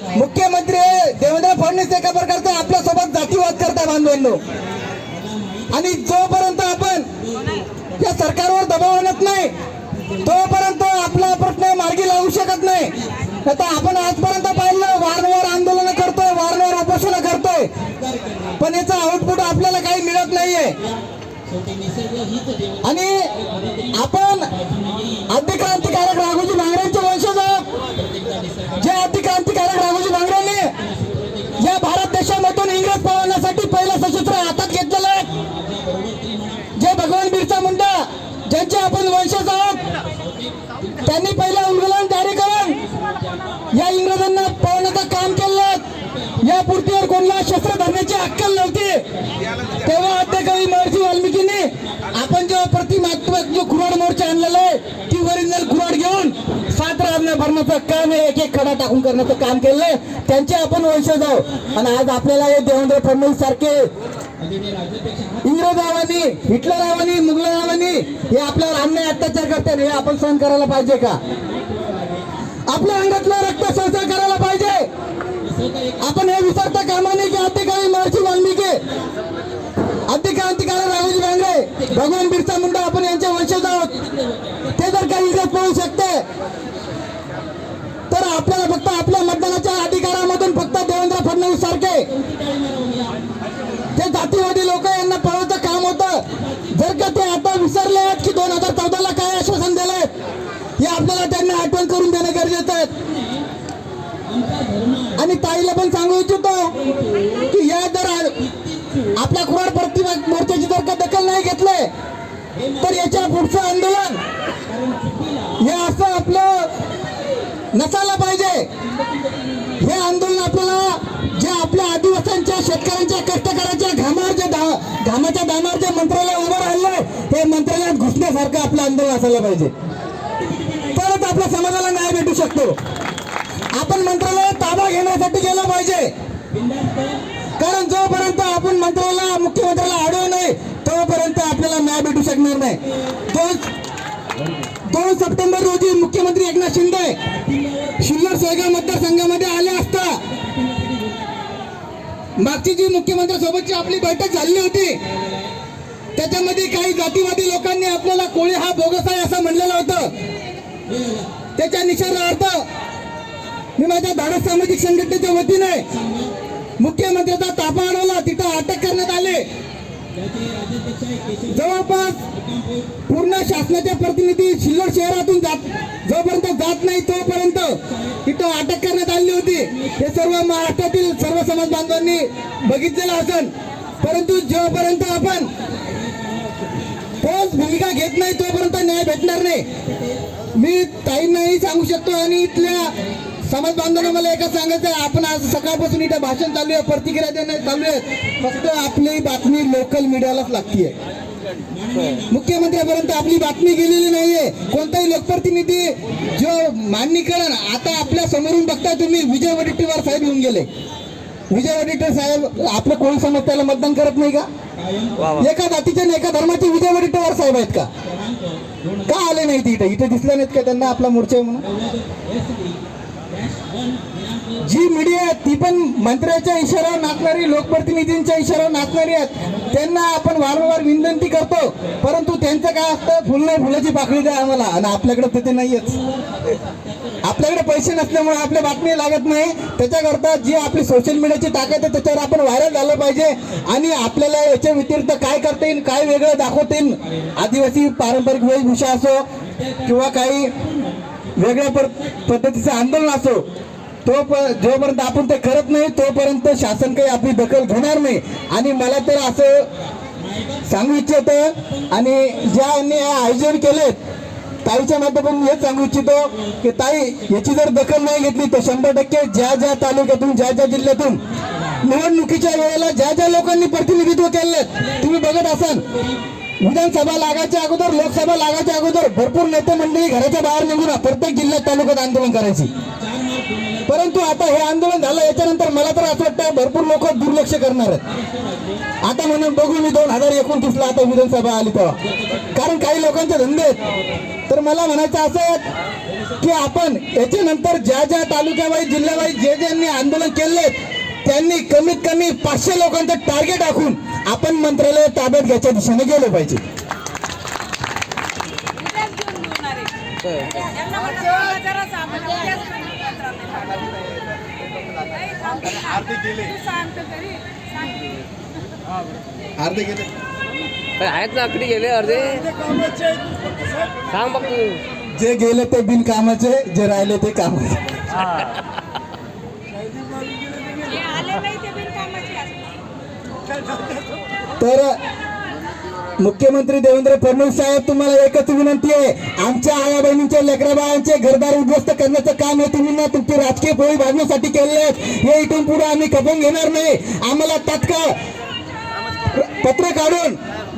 मुख्यमंत्री देवेंद्र फडणवीस एका प्रकारचा आपल्यासोबत जातीवाद करता बांधवांनो. आणि जोपर्यंत आपण त्या सरकारवर दबाव आणत नाही तोपर्यंत आपला प्रश्न मार्गी लावू शकत नाही. आता आपण आजपर्यंत पाहिलं वारंवार आंदोलन करतोय वारंवार उपोषण करतोय. पण याचा आउटपुट आपल्याला काही मिळत नाहीये. आणि आपण आद्यक्रांतिकारक ज्यांचे आपण वंशज आहोत त्यांनी पहिलं उल्गलन जारी करून या इंग्रजांना पळवण्याचं काम केलं. या पूर्तीवर कोणाला शस्त्र धरण्याची अक्कल नव्हती. तेव्हा आद्यकवी महर्षी वाल्मिकीने आपण जेव्हा प्रतिमात्मक जो कुराड मोर्चा आणलेला आहे ती ओरिजिनल कुराड घेऊन सात राजण्या भरण्याचं काम हे एक एक खडा टाकून करण्याचं काम केलंय त्यांचे आपण वंशज आहोत. आणि आज आपल्याला हे देवेंद्र फडणवीस सारखे इंग्रजावानी हिटलरावानी मुघलरावानी हे आपल्यावर अन्याय अत्याचार करतात हे आपण सहन करायला पाहिजे का? आपल्या अंगातलं रक्त संचार करायला पाहिजे. आपण हे विसरता कामा नये की अधिकारी महर्षी वाल्मिकी अधिक्रांतिकारी राहुल भांगरे भगवान बिरसा मुंडा आपण यांचे वंशज आहोत ते जर काही इंग्रज पळू शकते तर आपल्याला फक्त आपल्या मतदानाच्या अधिकारामधून फक्त देवेंद्र फडणवीस सारखे ते जातीवादी लोक यांना पळवतं काम होतं जर का ते आता विसरले आहेत की दोन हजार चौदाला काय आश्वासन दिलंय हे आपल्याला त्यांना आठवण करून आहेत. आणि ताईला पण सांगू इच्छितो की या जर आपल्या कुराड प्रतिमा मोर्चाची जर का दखल नाही घेतले तर याच्या पुढचं आंदोलन हे असं आपलं नसायला पाहिजे. हे आंदोलन आपल्याला जे आपल्या आदिवासींच्या शेतकऱ्यांच्या कष्टकऱ्यांच्या घामावर जे दा घामाच्या दामावर जे मंत्रालय उभं राहिलंय हे मंत्रालयात घुसण्यासारखं आपलं आंदोलन असायला पाहिजे. आपल्या समाजाला न्याय भेटू शकतो. आपण मंत्रालयात ताबा घेण्यासाठी गेलं पाहिजे. कारण जोपर्यंत आपण मंत्र्याला मुख्यमंत्र्याला अडवू नये तोपर्यंत आपल्याला न्याय भेटू शकणार नाही. दोन दोन सप्टेंबर रोजी मुख्यमंत्री एकनाथ शिंदे शिल्लर सोयगाव मतदारसंघामध्ये आले असता मागची जी मुख्यमंत्री सोबतची आपली बैठक झाली होती त्याच्यामध्ये काही जातीवादी लोकांनी आपल्याला कोळी हा बोगस आहे असं म्हणलेलं होतं. त्याच्या निषेधार्थ मी माझ्या भारत सामाजिक संघटनेच्या वतीने मुख्यमंत्र्याचा ताफा अडवला. तिथं अटक करण्यात आले. जवळपास पूर्ण शासनाचे प्रतिनिधी सिल्लोड शहरातून जात जोपर्यंत जात नाही तोपर्यंत तिथं अटक करण्यात आली होती. हे सर्व महाराष्ट्रातील सर्व समाज बांधवांनी बघितलेलं असेल परंतु जोपर्यंत आपण ठोस भूमिका घेत नाही तोपर्यंत न्याय भेटणार नाही. मी ताईंनाही सांगू शकतो आणि इथल्या समाज बांधवांना मला एकच सांगायचं आहे आपण आज सकाळपासून इथं भाषण चालू आहे प्रतिक्रिया देणं चालू आहे. फक्त आपली बातमी लोकल मीडियालाच लागतीये. मुख्यमंत्र्यापर्यंत आपली बातमी गेलेली नाहीये. कोणताही लोकप्रतिनिधी जो मान्यकरण आता आपल्या समोरून बघताय तुम्ही विजय वडेट्टीवार साहेब येऊन गेले. विजय वडेट्टीवार साहेब आपलं कोणी समाज त्याला मतदान करत नाही का? एका जातीचे आणि एका धर्माचे विजय वडेट्टीवार साहेब आहेत का? का आले नाहीत इथे? इथे दिसले नाहीत का त्यांना आपला मोर्चा आहे म्हणून? जी मीडिया आहे ती पण मंत्र्याच्या इशाऱ्यावर नाचणारी लोकप्रतिनिधींच्या इशाऱ्यावर नाचणारी आहेत. त्यांना आपण वारंवार विनंती करतो परंतु त्यांचं काय असतं फुल नाही फुलाची पाकळी द्या आम्हाला. आणि आपल्याकडे तिथे नाहीयेच आपल्याकडे पैसे नसल्यामुळे आपल्या बातमी लागत नाही. त्याच्याकरता जी आपली सोशल मीडियाची ताकद आहे त्याच्यावर आपण व्हायरल झालं पाहिजे. आणि आपल्याला याच्या व्यतिरिक्त काय करता येईल काय वेगळं दाखवता येईल आदिवासी पारंपरिक वेशभूषा असो किंवा काही वेगळ्या पद्धतीचं आंदोलन असो तो जोपर्यंत आपण ते करत नाही तोपर्यंत शासन काही आपली दखल घेणार नाही. आणि मला तर असं सांगू इच्छितो आणि ज्यांनी यांनी आयोजन केलेत ताईच्या माध्यमातून हेच सांगू इच्छितो की ताई याची जर दखल नाही घेतली तर शंभर टक्के ज्या ज्या तालुक्यातून ज्या ज्या जिल्ह्यातून निवडणुकीच्या वेळेला ज्या ज्या लोकांनी प्रतिनिधित्व केले तुम्ही बघत असाल विधानसभा लागायच्या अगोदर लोकसभा लागायच्या अगोदर भरपूर नेते मंडळी घराच्या बाहेर निघून प्रत्येक जिल्ह्यात तालुक्यात आंदोलन करायची. परंतु आता हे आंदोलन झालं याच्यानंतर मला तर असं वाटतं भरपूर लोक दुर्लक्ष करणार आहेत. आता म्हणून बघू मी दोन हजार एकोणतीसला आता विधानसभा आली तेव्हा. कारण काही लोकांचे धंदे आहेत. तर मला म्हणायचं असं की आपण याच्यानंतर ज्या ज्या तालुक्यावाईज जिल्ह्यावाई जे ज्यांनी आंदोलन केले त्यांनी कमीत कमी पाचशे लोकांचं टार्गेट आखून आपण मंत्रालय ताब्यात घ्यायच्या दिशेने गेलो पाहिजे. अर्धे गेले. आहेत ना आकडे गेले अर्धे? सांग बघ तू जे गेले ते बिनकामाचे जे राहिले ते कामाचे. जे आले नाही ते असतात. तर मुख्यमंत्री देवेंद्र फडणवीस साहेब तुम्हाला एकच विनंती आहे. आमच्या आया बहिणींच्या लेकराबाळांचे घरदार उद्ध्वस्त करण्याचं काम हे तुम्ही ना तुमची राजकीय पोळी भाजण्यासाठी केले हे इथून पुढे आम्ही खपवून घेणार नाही. आम्हाला तात्काळ पत्र काढून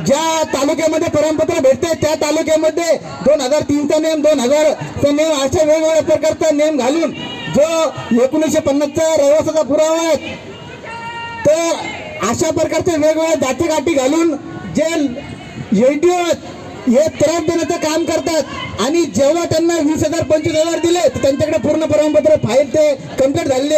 ज्या तालुक्यामध्ये परमपत्र भेटते त्या तालुक्यामध्ये दोन हजार तीनचा नेम दोन हजारचा नेम अशा वेगवेगळ्या प्रकारचा नेम घालून जो एकोणीसशे पन्नासचा रहिवासाचा पुरावा आहे तर अशा प्रकारचे वेगवेगळ्या दातीगाठी घालून जे एनटीओ हे त्रास देण्याचं काम करतात. आणि जेव्हा त्यांना वीस हजार पंचवीस हजार दिले तर त्यांच्याकडे पूर्ण प्रमाणपत्र फाईल ते कंप्लीट झालेले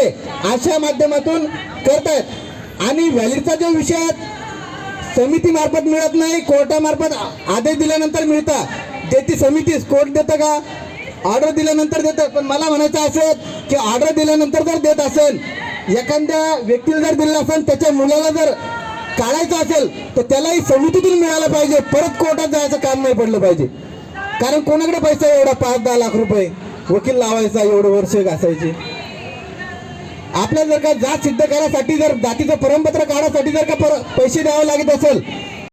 अशा माध्यमातून करतात आणि व्हॅलिडचा जो विषय समितीमार्फत समिती मार्फत मिळत नाही कोर्टामार्फत आदेश दिल्यानंतर मिळतात त्याची समितीच कोर्ट देतं का? ऑर्डर दिल्यानंतर देतं. पण मला म्हणायचं असेल की ऑर्डर दिल्यानंतर जर देत असेल एखाद्या व्यक्तीला जर दिलं असेल त्याच्या मुलाला जर काढायचं असेल तर त्यालाही समितीतून मिळालं पाहिजे. परत कोर्टात जायचं काम नाही पडलं पाहिजे. कारण कोणाकडे पैसा एवढा? पाच दहा लाख रुपये. वकील लावायचा एवढं वर्ष घासायचे. आपल्या जर का जात सिद्ध करायसाठी जर जातीचं परमपत्र काढायसाठी जर का पर पैसे द्यावे लागत असेल